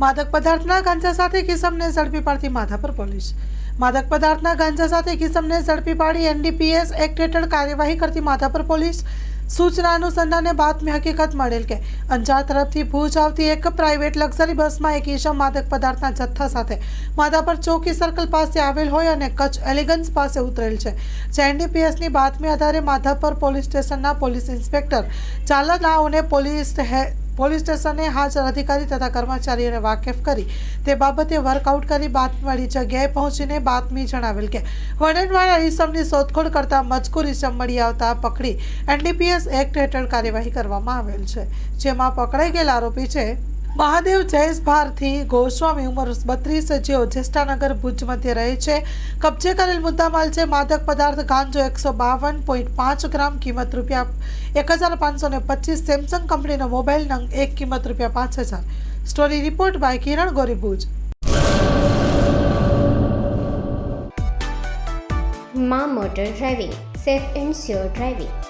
માદક પદાર્થના ગાંજા સાથે કિસમને ઝડપી પાડતી માધાપર પોલીસ. માદક પદાર્થના ગાંજા સાથે કિસમને ઝડપી પાડી એનડીપીએસ એક્ટ હેઠળ કાર્યવાહી કરતી માધાપર પોલીસ. સૂચના અનુસંધાને બાતમી હકીકત મળેલ કે, અંજાર તરફથી ભુજ આવતી એક પ્રાઇવેટ લક્ઝરી બસમાં એક ઈશમ માદક પદાર્થના જથ્થા સાથે માધાપર ચોકી સર્કલ પાસે આવેલ હોય અને કચ્છ એલિગન્સ પાસે ઉતરેલ છે. જે એનડીપીએસની બાતમી આધારે માધાપર પોલીસ સ્ટેશનના પોલીસ ઇન્સ્પેક્ટર ચાલનાઓને પોલીસ પોલીસ સ્ટેશને હાજર અધિકારી તથા કર્મચારીઓને વાકેફ કરી તે બાબતે વર્કઆઉટ કરી બાતમીવાળી જગ્યાએ પહોંચીને બાતમી જણાવેલ કે વણનવાળા ઈસમની શોધખોળ કરતા મજકૂર ઈસમ મળી આવતા પકડી એનડીપીએસ એક્ટ હેઠળ કાર્યવાહી કરવામાં આવેલ છે, જેમાં પકડાઈ ગયેલા આરોપી છે મહાદેવ જયેશ ભારથી ગોસ્વામી ઉંમર બત્રીસ જેઓ જ્યેષ્ઠાનગર ભુજ મધ્ય રહે છે. કબજે કરેલ મુદ્દામાલ છે, માદક પદાર્થ ગાંજો એકસો બાવન પોઈન્ટ પાંચ ગ્રામ કિંમત રૂપિયા એક હજાર પાંચસો ને પચીસ સેમસંગ કંપનીનો મોબાઈલ નંગ એક કિંમત રૂપિયા પાંચ હજાર. સ્ટોરી રિપોર્ટ બાય કિરણ ગોરી ભુજ. મા motor driving, safe and sure driving.